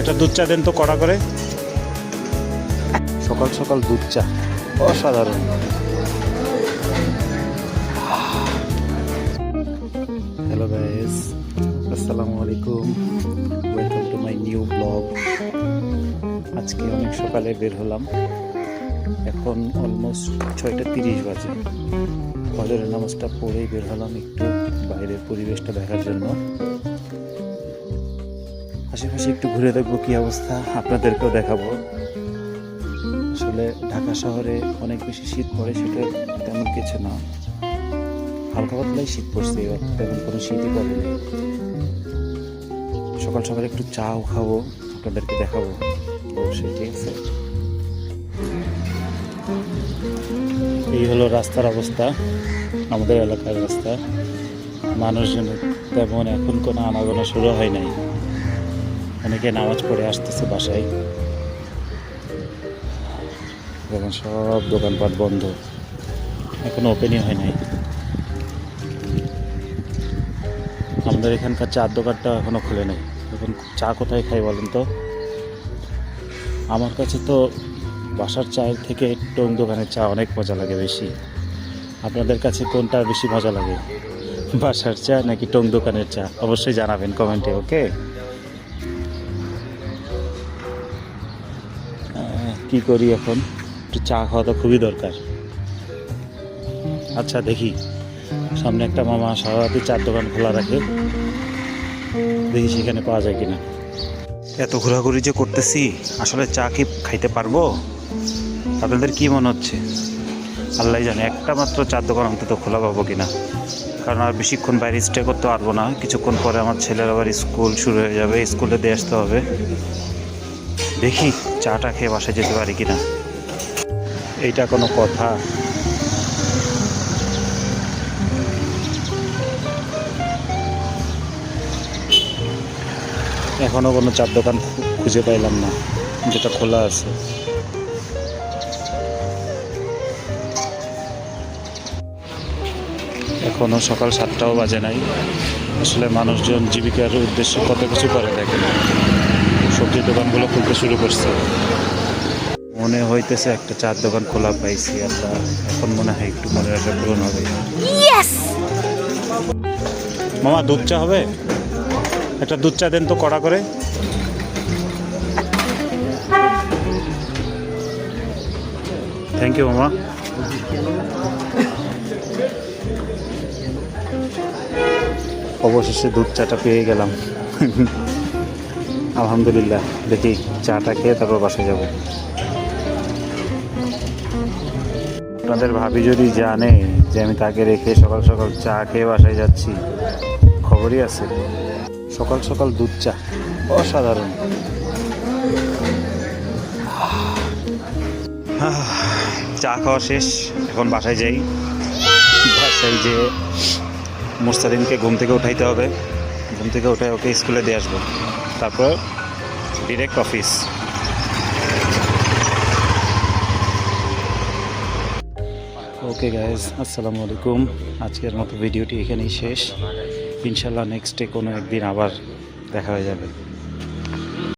একটা দুধ চা দেন তো কড়া করে। সকাল সকাল দুধ চা, অসাধারণ। হ্যালো গাইস আসসালামু আলাইকুম। Welcome to my new blog আজকে অনেক সকালে বের হলাম। এখন অলমোস্ট ছয়টা তিরিশ বাজে। ফজরের নামাজটা পড়েই বের হলাম একটু। বাইরের পরিবেশটা দেখার জন্য। আশেপাশে একটু ঘুরে দেখব কি অবস্থা, আপনাদেরকেও দেখাবো। আসলে ঢাকা শহরে অনেক বেশি শীত পড়ে, সেটা তেমন কিছু না। হালকা পাতলাই শীত পড়ছে, এবার তেমন কোনো শীতই পড়েনি। সকাল সকাল একটু চাও খাব, আপনাদেরকে দেখাবো। অবশ্যই, ঠিক আছে? এই হলো রাস্তার অবস্থা, আমাদের এলাকার রাস্তা। মানুষজন তেমন এখন কোনো আনাগোনা শুরু হয় নাই। অনেকে নামাজ পড়ে আসতেছে বাসায়। এখন সব দোকানপাট বন্ধ। এখনও ওপেনই হয় নাই। আমাদের এখানকার চার দোকানটা এখনও খুলে নেই। এখন চা কোথায় খাই বলেন তো? আমার কাছে তো বাসার চায়ের থেকে টং দোকানের চা অনেক মজা লাগে বেশি। আপনাদের কাছে কোনটা বেশি মজা লাগে? বাসার চা নাকি টং দোকানের চা? অবশ্যই জানাবেন কমেন্টে, ওকে? কি করি এখন? একটু চা খাওয়া তো খুবই দরকার। আচ্ছা দেখি। সামনে একটা মামা সারারাতি চার দোকান খোলা রাখে। দেখি সেখানে পাওয়া যায় কিনা। এত ঘোরাঘুরি যে করতেছি, আসলে চা কি খাইতে পারব? আপনাদের কি মনে হচ্ছে? আল্লাহ জানে, একটা মাত্র চার দোকান অন্তত খোলা পাবো কিনা। কারণ আর বেশিক্ষণ বাইরে স্টে করতে পারব না। কিছুক্ষণ পরে আমার ছেলের আবার স্কুল শুরু হয়ে যাবে। স্কুলে দিয়ে আসতে হবে। দেখি। চাটা খেয়ে বাসায় যেতে পারি কিনা? এইটা কোনো কথা। এখনও কোনো চার দোকান খুঁজে পাইলাম না, যেটা খোলা আছে। এখনও সকাল সাতটাও বাজে নাই। আসলে মানুষজন জীবিকার উদ্দেশ্যে কত কিছু করে দেখেন সবজির দোকানগুলো খুলতে শুরু করছে। মনে হইতেছে একটা চার দোকান খোলা পাইছি আমরা এখন মনে হয় একটু মনের আশা পূরণ হবে। মামা দুধ চা হবে? একটা দুধ চা দেন তো কড়া করে। থ্যাংক ইউ মামা। অবশেষে দুধ চাটা পেয়ে গেলাম। আলহামদুলিল্লাহ, দেখি চাটা খেয়ে তারপর বাসায় যাব। আপনাদের ভাবি যদি জানে যে আমি তাকে রেখে সকাল সকাল চা খেয়ে বাসায় যাচ্ছি, খবরই আছে। সকাল সকাল দুধ চা, অসাধারণ। চা খাওয়া শেষ, এখন বাসায় যাই। বাসায় যেয়ে মুস্তাদিনকে ঘুম থেকে উঠাইতে হবে। ঘুম থেকে উঠে ওকে স্কুলে দিয়ে আসব। তারপর ডিরেক্ট অফিস ওকে গাইজ আসসালামু আলাইকুম। আজকের মতো ভিডিওটি এখানেই শেষ। ইনশাল্লাহ নেক্সট ডে কোনো একদিন আবার দেখা হয়ে যাবে।